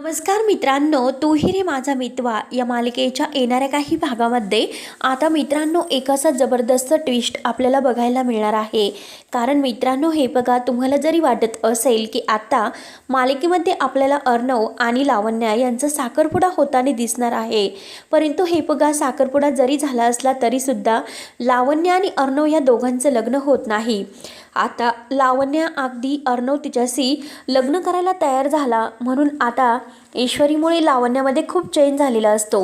नमस्कार मित्रांनो तू रे माझा मितवा. या मालिकेच्या येणाऱ्या काही भागामध्ये आता मित्रांनो एक असा जबरदस्त ट्विस्ट आपल्याला बघायला मिळणार आहे. कारण मित्रांनो हे बघा तुम्हाला जरी वाटत असेल की आता मालिकेमध्ये आपल्याला अर्णव आणि लावण्या यांचा साखरपुडा होताना दिसणार आहे. परंतु हे बघा साखरपुडा जरी झाला असला तरीसुद्धा लावण्य आणि अर्णव या दोघांचं लग्न होत नाही. आता लावण्या अगदी अर्णव तिच्याशी लग्न करायला तयार झाला. म्हणून आता ईश्वरीमुळे लावण्यामध्ये खूप चेंज झालेला असतो.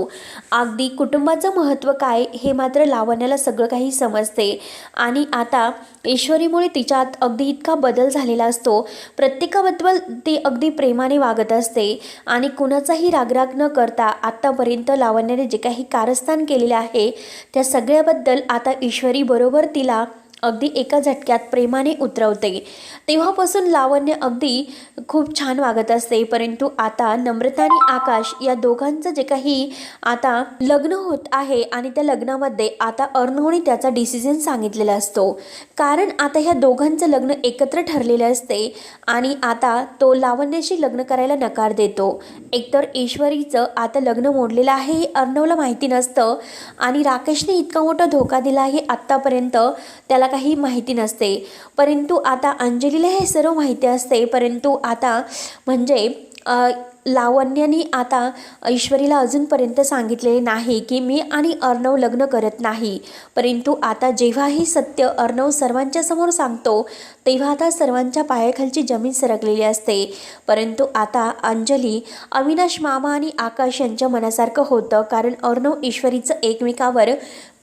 अगदी कुटुंबाचं महत्त्व काय हे मात्र लावण्याला सगळं काही समजते. आणि आता ईश्वरीमुळे तिच्यात अगदी इतका बदल झालेला असतो. प्रत्येकाबद्दल ती अगदी प्रेमाने वागत असते. आणि कुणाचाही रागराग न करता आत्तापर्यंत लावण्याने जे काही कारस्थान केलेले आहे त्या सगळ्याबद्दल आता ईश्वरी बरोबर तिला अगदी एका झटक्यात प्रेमाने उतरवते. तेव्हापासून लावण्य अगदी खूप छान वागत असते. परंतु आता नम्रता आणि आकाश या दोघांचं जे काही आता लग्न होत आहे आणि त्या लग्नामध्ये आता अर्णवने त्याचा डिसिजन सांगितलेला असतो. कारण आता ह्या दोघांचं लग्न एकत्र ठरलेलं असते आणि आता तो लावण्याशी लग्न करायला नकार देतो. एकतर ईश्वरीचं आता लग्न मोडलेलं आहे हे अर्णवला माहिती नसतं आणि राकेशने इतका मोठा धोका दिला आहे आत्तापर्यंत त्याला काही माहिती नसते. परंतु आता अंजलीला हे सर्व माहिती असते. परंतु आता म्हणजे लावण्याने आता ईश्वरीला अजूनपर्यंत सांगितलेले नाही की मी आणि अर्णव लग्न करत नाही. परंतु आता जेव्हा हे सत्य अर्णव सर्वांच्या समोर सांगतो तेव्हा आता सर्वांच्या पायाखालची जमीन सरकलेली असते. परंतु आता अंजली अविनाश मामा आणि आकाश यांच्या मनासारखं होतं कारण अर्णव ईश्वरीचं एकमेकावर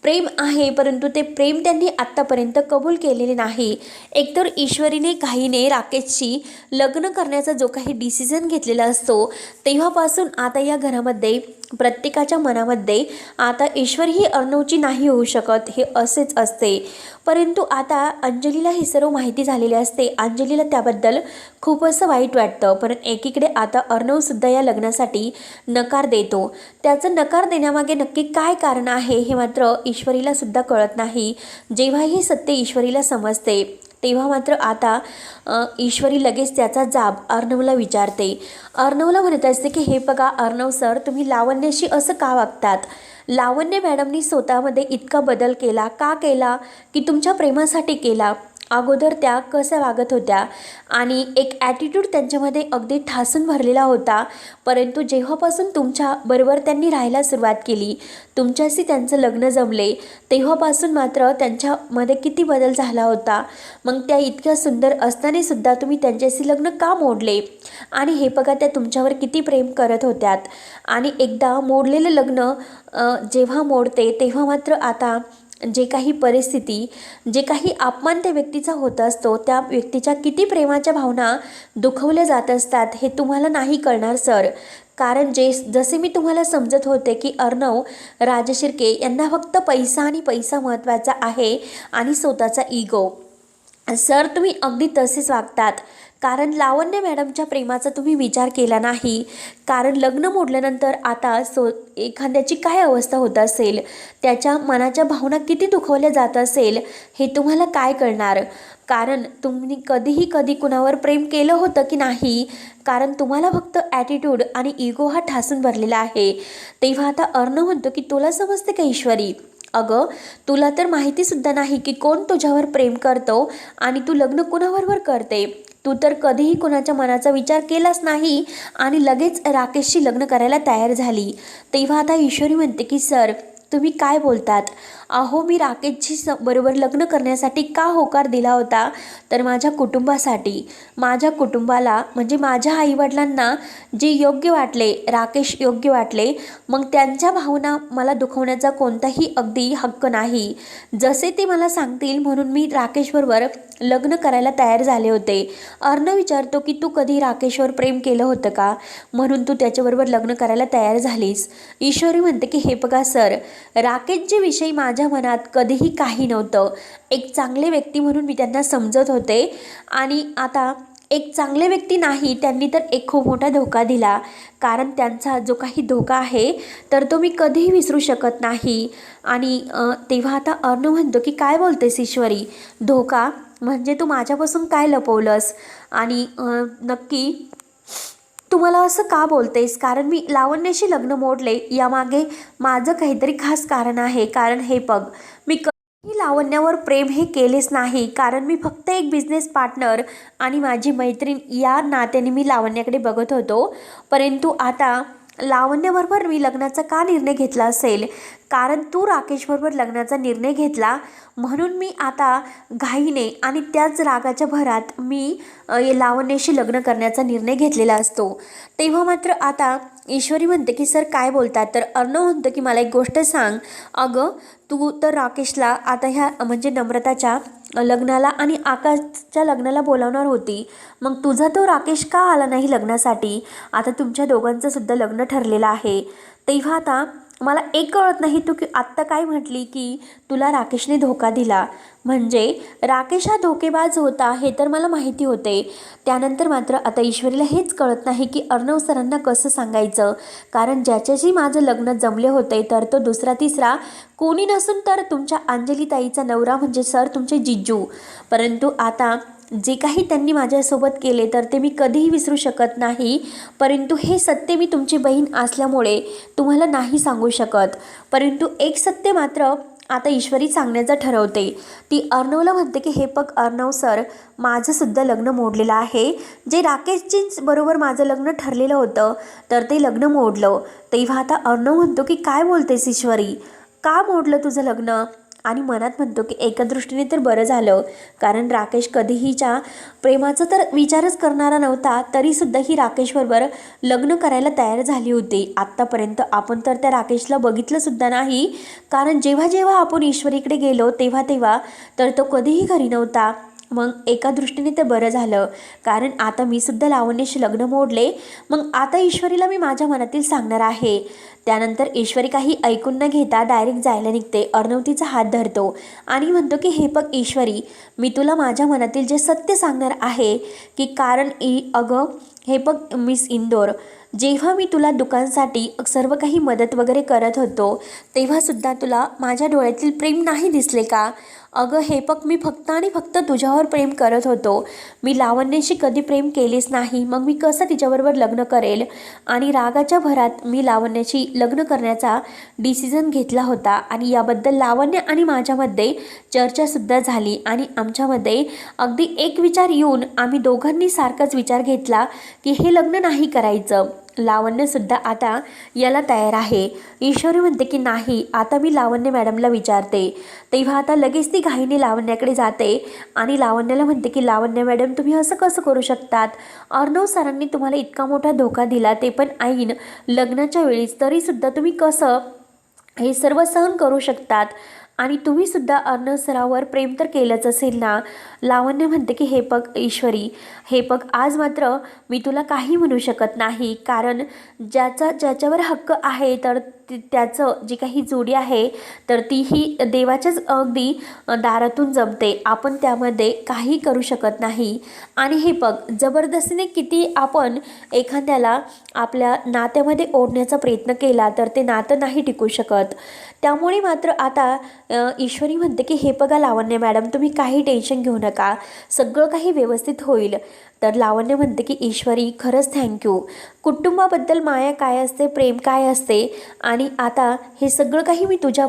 प्रेम आहे परंतु ते प्रेम त्यांनी आत्तापर्यंत कबूल केलेले नाही. एकतर ईश्वरीने घाईने राकेशशी लग्न करण्याचा जो काही डिसिजन घेतलेला असतो तेव्हापासून आता या घरामध्ये प्रत्येकाच्या मनामध्ये आता ईश्वर ही अर्णवची नाही होऊ शकत हे असेच असते. परंतु आता अंजलीला ही सर्व माहिती झालेली असते. अंजलीला त्याबद्दल खूप असं वाईट वाटतं. पण एकीकडे आता अर्णवसुद्धा या लग्नासाठी नकार देतो. त्याचं नकार देण्यामागे नक्की काय कारण आहे हे मात्र ईश्वरीला सुद्धा कळत नाही. जेव्हाही सत्य ईश्वरीला समजते तेव्हा मात्र आता ईश्वरी लगेच त्याचा जाब अर्णवला विचारते. अर्णवला म्हणत असते की हे बघा अर्णव सर तुम्ही लावण्याशी असं का वागतात? लावण्य मॅडमनी स्वतःमध्ये इतका बदल केला का केला? की तुमच्या प्रेमासाठी केला? अगोदर त्या कशा वागत होत्या आणि एक ॲटिट्यूड त्यांच्यामध्ये अगदी ठासून भरलेला होता. परंतु जेव्हापासून तुमच्या बरोबर त्यांनी राहायला सुरुवात केली तुमच्याशी त्यांचं लग्न जमले तेव्हापासून मात्र त्यांच्यामध्ये किती बदल झाला होता. मग त्या इतक्या सुंदर असतानासुद्धा तुम्ही त्यांच्याशी लग्न का मोडले? आणि हे बघा त्या तुमच्यावर किती प्रेम करत होत्यात. आणि एकदा मोडलेलं लग्न जेव्हा मोडते तेव्हा मात्र आता जे काही परिस्थिती जे काही अपमान त्या व्यक्तीचा होत असतो त्या व्यक्तीच्या किती प्रेमाच्या भावना दुखवल्या जात असतात हे तुम्हाला नाही कळणार सर. कारण जे जसे मी तुम्हाला समजत होते की अर्णव राजशिर्के यांना फक्त पैसा आणि पैसा महत्त्वाचा आहे आणि स्वतःचा इगो सर तुम्ही अगदी तसेच वागतात. कारण लावण्य मॅडमच्या प्रेमाचा तुम्ही विचार केला नाही. कारण लग्न मोडल्यानंतर आता सो एखाद्याची काय अवस्था होत असेल? त्याच्या मनाच्या भावना किती दुखवल्या जात असेल? हे तुम्हाला काय कळणार? कारण तुम्ही कधीही कधी कुणावर प्रेम केलं होतं की नाही? कारण तुम्हाला फक्त ॲटिट्यूड आणि इगो हा ठासून भरलेला आहे. तेव्हा आता अर्ण म्हणतो की तुला समजते का ईश्वरी? अगं तुला तर माहितीसुद्धा नाही की कोण तुझ्यावर प्रेम करतो आणि तू लग्न कुणाबरोबर करते? तू तर कधीही कोणाच्या मनाचा विचार केलाच नाही आणि लगेच राकेशशी लग्न करायला तयार झाली. तेव्हा आता ईश्वरी म्हणते की सर तुम्ही काय बोलतात? अहो मी राकेशजी स बरोबर लग्न करण्यासाठी का होकार दिला होता? तर माझ्या कुटुंबासाठी. माझ्या कुटुंबाला म्हणजे माझ्या आईवडिलांना जे योग्य वाटले राकेश योग्य वाटले मग त्यांच्या भावना मला दुखवण्याचा कोणताही अगदी हक्क नाही. जसे ते मला सांगतील म्हणून मी राकेशबरोबर लग्न करायला तयार झाले होते. अर्ण विचारतो की तू कधी राकेशवर प्रेम केलं होतं का? म्हणून तू त्याच्याबरोबर लग्न करायला तयार झालीस. ईश्वरी म्हणते की हे बघा सर राकेशजीविषयी विषयी माझ्या मनात कधीही काही नव्हतं. एक चांगले व्यक्ती म्हणून मी त्यांना समजत होते. आणि आता एक चांगले व्यक्ती नाही त्यांनी तर एक खूप मोठा धोका दिला. कारण त्यांचा जो काही धोका आहे तर तो मी कधीही विसरू शकत नाही. आणि तेव्हा आता अर्ण म्हणतो की काय बोलतेस ईश्वरी? धोका म्हणजे तू माझ्यापासून काय लपवलंस? आणि नक्की तू मला असं का बोलतेस? कारण मी लावण्याशी लग्न मोडले यामागे माझं काहीतरी खास कारण आहे. कारण हे बघ मी कधीही लावण्यावर प्रेम हे केलेच नाही. कारण मी फक्त एक बिझनेस पार्टनर आणि माझी मैत्रीण या नात्याने मी लावण्याकडे बघत होतो. परंतु आता लावण्याबरोबर मी लग्नाचा का निर्णय घेतला असेल? कारण तू राकेशबरोबर लग्नाचा निर्णय घेतला. म्हणून मी आता घाईने आणि त्याच रागाच्या भरात मी लावण्याशी लग्न करण्याचा निर्णय घेतलेला असतो. तेव्हा मात्र आता ईश्वरी म्हणते की सर काय बोलतात? तर अर्णव म्हणतं की मला एक गोष्ट सांग. अगं तू तर राकेशला आता ह्या म्हणजे नम्रताच्या लग्नाला आणि आकाशच्या लग्नाला बोलावणार होती. मग तुझा तो राकेश का आला नाही लग्नासाठी? आता तुमच्या दोघांचं सुद्धा लग्न ठरलेलं आहे. तेव्हा आता मला एक कळत नाही तू की आत्ता काय म्हटली की तुला राकेशने धोका दिला. म्हणजे राकेश हा धोकेबाज होता हे तर मला माहिती होते. त्यानंतर मात्र आता ईश्वरीला हेच कळत नाही की अर्णव सरांना कसं सांगायचं. कारण ज्याच्याशी माझं लग्न जमले होते तर तो दुसरा तिसरा कोणी नसून तर तुमच्या अंजलीताईचा नवरा म्हणजे सर तुमचे जिज्जू परंतु आता जे काही त्यांनी माझ्यासोबत केले तर ते मी कधीही विसरू शकत नाही. परंतु हे सत्य मी तुमची बहीण असल्यामुळे तुम्हाला नाही सांगू शकत. परंतु एक सत्य मात्र आता ईश्वरी सांगण्याचं ठरवते. ती अर्णवला म्हणते की हे पग अर्णव सर माझंसुद्धा लग्न मोडलेलं आहे. जे राकेशजींच बरोबर माझं लग्न ठरलेलं होतं तर ते लग्न मोडलं. तेव्हा आता अर्णव म्हणतो की काय बोलतेस ईश्वरी? का मोडलं तुझं लग्न? आणि मनात म्हणतो की एका दृष्टीने तर बरं झालं. कारण राकेश कधीहीच्या प्रेमाचा तर विचारच करणारा नव्हता तरीसुद्धा ही राकेशबरोबर लग्न करायला तयार झाली होती. आत्तापर्यंत आपण तर त्या राकेशला बघितलंसुद्धा नाही. कारण जेव्हा जेव्हा आपण ईश्वरीकडे गेलो तेव्हा तेव्हा तर तो कधीही घरी नव्हता. मग एका दृष्टीने ते बरं झालं. कारण आता मी सुद्धा लावण्याशी लग्न मोडले. मग आता ईश्वरीला मी माझ्या मनातील सांगणार आहे. त्यानंतर ईश्वरी काही ऐकून न घेता डायरेक्ट जायला निघते. अर्णव तिचा हात धरतो आणि म्हणतो की हे बघ ईश्वरी मी तुला माझ्या मनातील जे सत्य सांगणार आहे की कारण ई अगं हे बघ मिस इंदोर जेव्हा मी तुला दुकानसाठी सर्व काही मदत वगैरे करत होतो तेव्हासुद्धा तुला माझ्या डोळ्यातील प्रेम नाही दिसले का? अगं हे बघ मी फक्त आणि फक्त तुझ्यावर प्रेम करत होतो. मी लावण्याशी कधी प्रेम केलेच नाही. मग मी कसं तिच्याबरोबर लग्न करेल? आणि रागाच्या भरात मी लावण्याशी लग्न करण्याचा डिसिजन घेतला होता. आणि याबद्दल लावण्य आणि माझ्यामध्ये चर्चासुद्धा झाली. आणि आमच्यामध्ये अगदी एक विचार येऊन आम्ही दोघांनी सारखाच विचार घेतला की हे लग्न नाही करायचं. लावण्यसुद्धा आता याला तयार आहे. ईश्वरी म्हणते की नाही आता मी लावण्य मॅडमला विचारते. तेव्हा आता लगेच ती घाईने लावण्याकडे जाते आणि लावण्याला म्हणते की लावण्य मॅडम तुम्ही असं कसं करू शकतात? अर्णव सरांनी तुम्हाला इतका मोठा धोका दिला ते पण ऐन लग्नाच्या वेळीच. तरीसुद्धा तुम्ही कसं हे सर्व सहन करू शकतात? आणि तुम्हीसुद्धा सुद्धा सरावर प्रेम तर केलंच असेल ना? लावण्य म्हणते की हे पग ईश्वरी हे पग आज मात्र मी तुला काही म्हणू शकत नाही. कारण ज्याचा ज्याच्यावर हक्क आहे तर त्याचं जी काही जोडी आहे तर ती ही देवाच्याच अगदी दारातून जमते. आपण त्यामध्ये काही करू शकत नाही. आणि हे पग जबरदस्तीने किती आपण एखाद्याला आपल्या नात्यामध्ये ओढण्याचा प्रयत्न केला तर ते नातं नाही टिकू शकत. त्यामुळे मात्र आता ईश्वरी म्हणते की हे बघा लावण्य मॅडम तुम्ही काही टेन्शन घेऊ नका. सगळं काही व्यवस्थित होईल. तर लावण्य म्हणते की ईश्वरी खरंच थँक्यू कुटुंबाबद्दल माया काय असते प्रेम काय असते आणि आता हे सगळं काही मी तुझ्या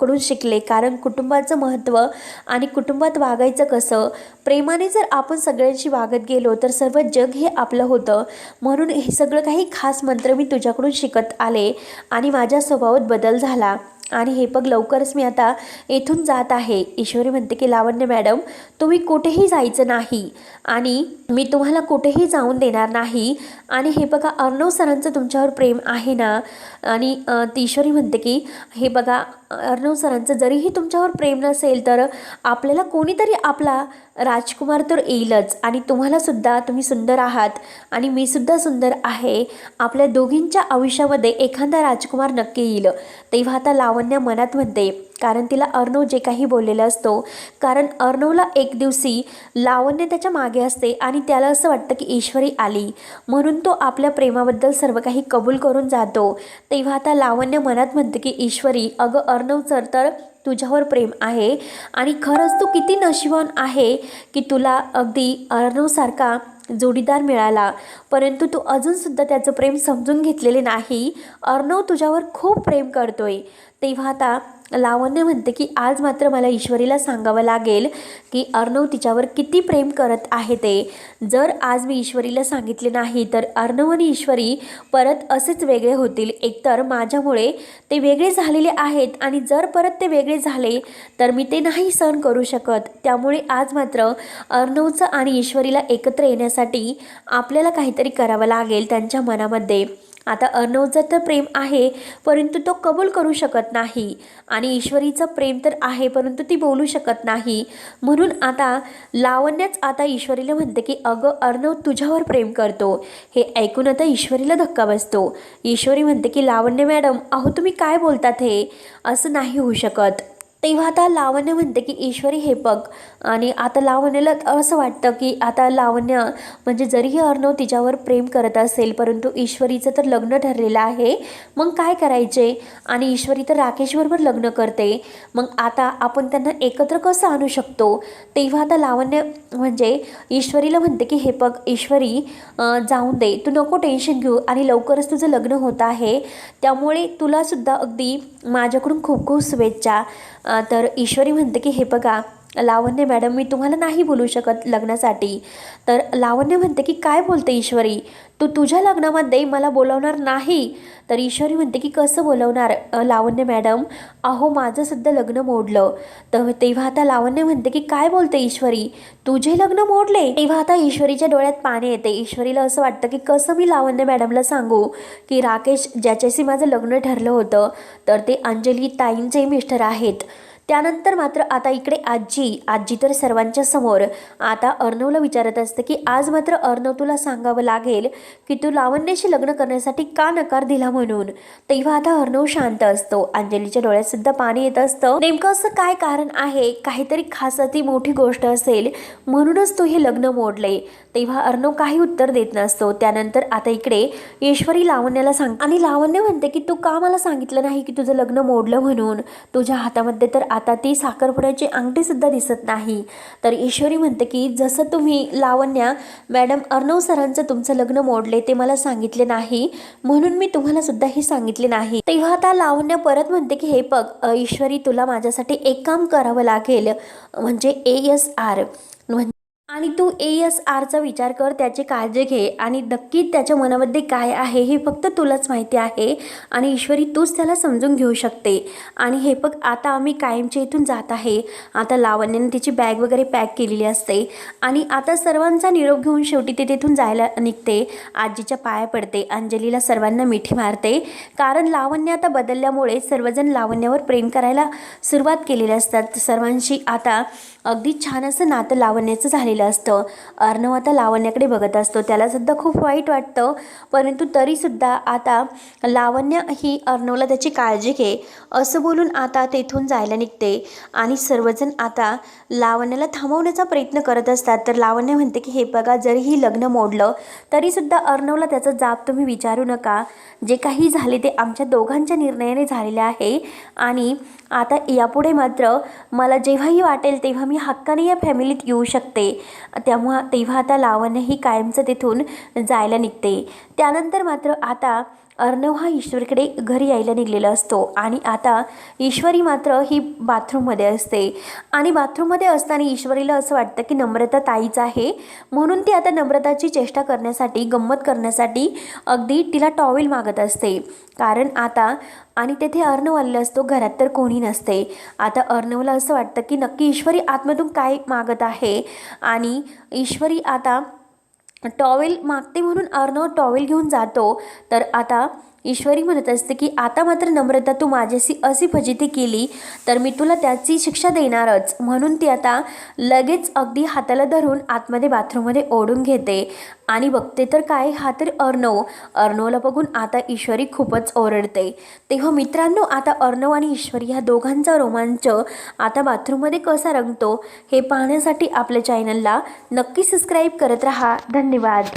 कडून शिकले. कारण कुटुंबाचं महत्त्व आणि कुटुंबात वागायचं कसं? प्रेमाने जर आपण सगळ्यांशी वागत गेलो तर सर्व जग हे आपलं होतं. म्हणून हे सगळं काही खास मंत्र मी तुझ्याकडून शिकत आले आणि माझ्या स्वभावात बदल झाला. आणि हे बघ लवकरच मी आता येथून जात आहे. ईश्वरी म्हणते की लावण्य मॅडम तुम्ही कुठेही जायचं नाही आणि मी तुम्हाला कुठेही जाऊन देणार नाही. आणि हे बघा अर्णव सरांचं तुमच्यावर प्रेम आहे ना? आणि ईश्वरी म्हणते की हे बघा अर्णव सरांचं जरीही तुमच्यावर प्रेम नसेल तर आपल्याला कोणीतरी आपला राजकुमार तर येईलच. आणि तुम्हालासुद्धा तुम्ही सुंदर आहात आणि मी सुद्धा सुंदर आहे. आपल्या दोघींच्या आयुष्यामध्ये एखादा राजकुमार नक्की येईल. तेव्हा आता लावण्य मनात म्हणते कारण तिला अर्णव जे काही बोललेलं असतो कारण अर्णवला एक दिवशी लावण्य त्याच्यामागे असते आणि त्याला असं वाटतं की ईश्वरी आली. म्हणून तो आपल्या प्रेमाबद्दल सर्व काही कबूल करून जातो. तेव्हा आता लावण्य मनात म्हणते की ईश्वरी अगं अर्णव सर तर तुझ्यावर प्रेम आहे. आणि खरंच तू किती नशिबान आहे की तुला अगदी अर्णवसारखा जोडीदार मिळाला. परंतु तू अजूनसुद्धा त्याचं प्रेम समजून घेतलेले नाही. अर्णव तुझ्यावर खूप प्रेम करतोय. तेव्हा आता लावण्य म्हणते की आज मात्र मला ईश्वरीला सांगावं लागेल की अर्णव तिच्यावर किती प्रेम करत आहे ते. जर आज मी ईश्वरीला सांगितले नाही तर अर्णव आणि ईश्वरी परत असेच वेगळे होतील. एकतर माझ्यामुळे ते वेगळे झालेले आहेत आणि जर परत ते वेगळे झाले तर मी ते नाही सहन करू शकत. त्यामुळे आज मात्र अर्णवचं आणि ईश्वरीला एकत्र येण्यासाठी आपल्याला काहीतरी करावं लागेल त्यांच्या मनामध्ये. आता अर्णवचं तर प्रेम आहे परंतु तो कबूल करू शकत नाही. आणि ईश्वरीचं प्रेम तर आहे परंतु ती बोलू शकत नाही. म्हणून आता लावण्याच आता ईश्वरीला म्हणते की अगं अर्णव तुझ्यावर प्रेम करतो. हे ऐकून आता ईश्वरीला धक्का बसतो. ईश्वरी म्हणते की लावण्य मॅडम अहो तुम्ही काय बोलतात हे? असं नाही होऊ शकत. तेव्हा आता लावण्य म्हणते की ईश्वरी हे बघ. आणि आता लावण्याला असं वाटतं की आता लावण्य म्हणजे जरीही अर्णव तिच्यावर प्रेम करत असेल परंतु ईश्वरीचं तर लग्न ठरलेलं आहे. मग काय करायचे? आणि ईश्वरी तर राकेशबरोबर लग्न करते. मग आता आपण त्यांना एकत्र कसं आणू शकतो? तेव्हा आता लावण्य म्हणजे ईश्वरीला म्हणते की हे बघ ईश्वरी जाऊन दे. तू नको टेन्शन घेऊ आणि लवकरच तुझं लग्न होत आहे. त्यामुळे तुलासुद्धा अगदी माझ्याकडून खूप खूप शुभेच्छा. तर ईश्वरी म्हणते की हे बघा लावण्य मॅडम मी तुम्हाला नाही बोलू शकत लग्नासाठी. तर लावण्य म्हणते की काय बोलते ईश्वरी? तू तुझ्या लग्नामध्ये मला बोलवणार नाही. तर ईश्वरी म्हणते की कसं बोलवणार लावण्य मॅडम? अहो माझं सुद्धा लग्न मोडलं. तर तेव्हा आता लावण्य म्हणते की काय बोलते ईश्वरी? तुझे लग्न मोडले. तेव्हा आता ईश्वरीच्या डोळ्यात पाणी येते. ईश्वरीला असं वाटतं की कसं मी लावण्य मॅडमला सांगू की राकेश ज्याच्याशी माझं लग्न ठरलं होतं तर ते अंजली ताईंचे मिस्टर आहेत. त्यानंतर मात्र आता इकडे आजी आजी तर सर्वांच्या समोर. आता अर्णवला विचारत असतं की आज मात्र अर्णव तुला सांगावं लागेल की तू लावण्याशी लग्न करण्यासाठी का नकार दिला म्हणून? तेव्हा आता अर्णव शांत असतो. अंजलीच्या डोळ्यात सुद्धा पाणी येत असतं. नेमकं असं काय कारण आहे? काहीतरी खास अति मोठी गोष्ट असेल. म्हणूनच तू हे लग्न मोडले. तेव्हा अर्णव काही उत्तर देत नसतो. त्यानंतर आता इकडे ईश्वरी लावण्याला सांग आणि लावण्य म्हणते की तू का मला सांगितलं नाही की तुझं लग्न मोडलं म्हणून? तुझ्या हातामध्ये तर आता ती साखरपुड्याची अंगठी सुद्धा दिसत नाही. तर ईश्वरी म्हणते की जसं तुम्ही लावण्या मॅडम अर्णव सरांचं तुमचं लग्न मोडले ते मला सांगितले नाही म्हणून मी तुम्हाला सुद्धा हे सांगितले नाही. तेव्हा आता लावण्या परत म्हणते की हे बघ ईश्वरी तुला माझ्यासाठी एक काम करावं लागेल म्हणजे ए एस आर आणि तू ए एस आरचा विचार कर त्याची काळजी घे आणि नक्की त्याच्या मनामध्ये काय आहे हे फक्त तुलाच माहिती आहे आणि ईश्वरी तूच त्याला समजून घेऊ शकते. आणि हे बघ आता आम्ही कायमच्या इथून जात आहे. आता लावण्याने तिची बॅग वगैरे पॅक केलेली असते. आणि आता सर्वांचा निरोप घेऊन शेवटी ते तिथून जायला निघते. आजीच्या पाया पडते अंजलीला सर्वांना मिठी मारते. कारण लावण्य आता बदलल्यामुळे सर्वजण लावण्यावर प्रेम करायला सुरुवात केलेली असतात. सर्वांशी आता अगदी छान असं नातं लावण्याचं झालेलं असतं. अर्णव आता लावण्याकडे बघत असतो. त्यालासुद्धा खूप वाईट वाटतं. परंतु तरीसुद्धा आता लावण्य ही अर्णवला त्याची काळजी घे. असं बोलून आता तेथून जायला निघते. आणि सर्वजण आता लावण्याला थांबवण्याचा प्रयत्न करत असतात. तर लावण्य म्हणते की हे बघा जरीही लग्न मोडलं तरीसुद्धा अर्णवला त्याचा जाब तुम्ही विचारू नका. जे काही झाले ते आमच्या दोघांच्या निर्णयाने झालेले आहे. आणि आता यापुढे मात्र मला जेव्हाही वाटेल तेव्हा मी हक्काने या फॅमिलीत येऊ शकते. तेव्हा तेव्हा आता लावण्य कायमचं तिथून जायला निघते. त्यानंतर मात्र आता अर्णव हा ईश्वरीकडे घरी यायला निघलेला असतो आणि आता ईश्वरी मात्र ही बाथरूममध्ये असते. आणि बाथरूममध्ये असताना ईश्वरीला असं वाटतं की नम्रता ताईच आहे. म्हणून ती आता नम्रताची चेष्टा करण्यासाठी गंमत करण्यासाठी अगदी तिला टॉवेल मागत असते. कारण आता आणि तेथे अर्णव आलेला असतो घरात तर कोणी नसते. आता अर्णवला असं वाटतं की नक्की ईश्वरी आतमधून काय मागत आहे? आणि ईश्वरी आता टॉवेल मागते म्हणून अर्णव टॉवेल घेऊन जातो. तर आता ईश्वरी म्हणत असते की आता मात्र नम्रता तू माझ्याशी अशी फजिती केली तर मी तुला त्याची शिक्षा देणारच. म्हणून ती आता लगेच अगदी हाताला धरून आतमध्ये बाथरूममध्ये ओढून घेते. आणि बघते तर काय हा तर अर्णव. अर्णवला बघून आता ईश्वरी खूपच ओरडते. तेव्हा मित्रांनो आता अर्णव आणि ईश्वरी ह्या दोघांचा रोमांच आता बाथरूममध्ये कसा रंगतो हे पाहण्यासाठी आपल्या चॅनलला नक्की सबस्क्राईब करत राहा. धन्यवाद.